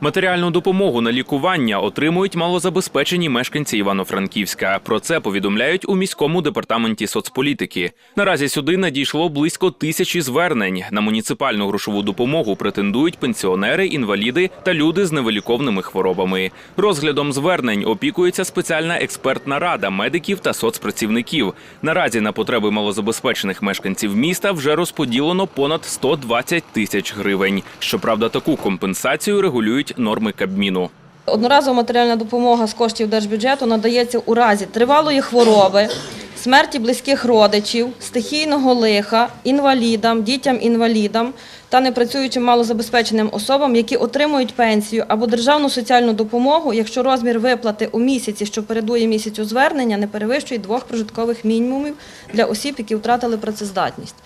Матеріальну допомогу на лікування отримують малозабезпечені мешканці Івано-Франківська. Про це повідомляють у міському департаменті соцполітики. Наразі сюди надійшло близько тисячі звернень. На муніципальну грошову допомогу претендують пенсіонери, інваліди та люди з невиліковними хворобами. Розглядом звернень опікується спеціальна експертна рада медиків та соцпрацівників. Наразі на потреби малозабезпечених мешканців міста вже розподілено понад 120 тисяч гривень. Щоправда, таку компенсацію регулюють норми Кабміну. Одноразова матеріальна допомога з коштів держбюджету надається у разі тривалої хвороби, смерті близьких родичів, стихійного лиха, інвалідам, дітям-інвалідам та непрацюючим малозабезпеченим особам, які отримують пенсію або державну соціальну допомогу, якщо розмір виплати у місяці, що передує місяцю звернення, не перевищує двох прожиткових мінімумів для осіб, які втратили працездатність.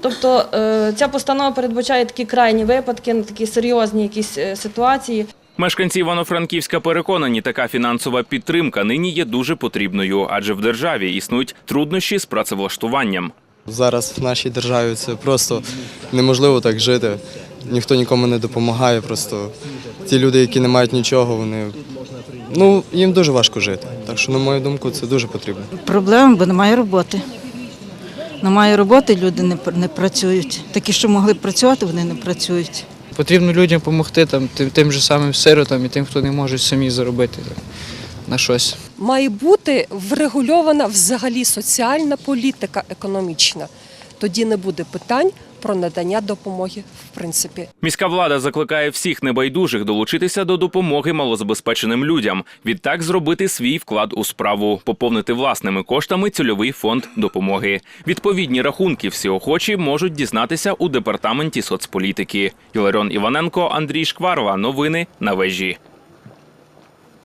Тобто е, ця постанова передбачає такі крайні випадки, такі серйозні якісь е, ситуації. Мешканці Івано-Франківська переконані, така фінансова підтримка нині є дуже потрібною, адже в державі існують труднощі з працевлаштуванням. Зараз в нашій державі це просто неможливо так жити. Ніхто нікому не допомагає. Просто ті люди, які не мають нічого, вони ну їм дуже важко жити. Так що, на мою думку, це дуже потрібно. Проблема, бо немає роботи. Немає роботи, люди не, пр- не працюють. Такі, що могли б працювати, вони не працюють. Потрібно людям допомогти там, тим, тим же самим сиротам і тим, хто не може самі заробити там, на щось. має бути врегульована взагалі соціальна політика економічна. Тоді не буде питань про надання допомоги в принципі. Міська влада закликає всіх небайдужих долучитися до допомоги малозабезпеченим людям. Відтак зробити свій вклад у справу, поповнити власними коштами цільовий фонд допомоги. Відповідні рахунки всі охочі можуть дізнатися у департаменті соцполітики. Іларіон Іваненко, Андрій Шкварова. Новини на вежі.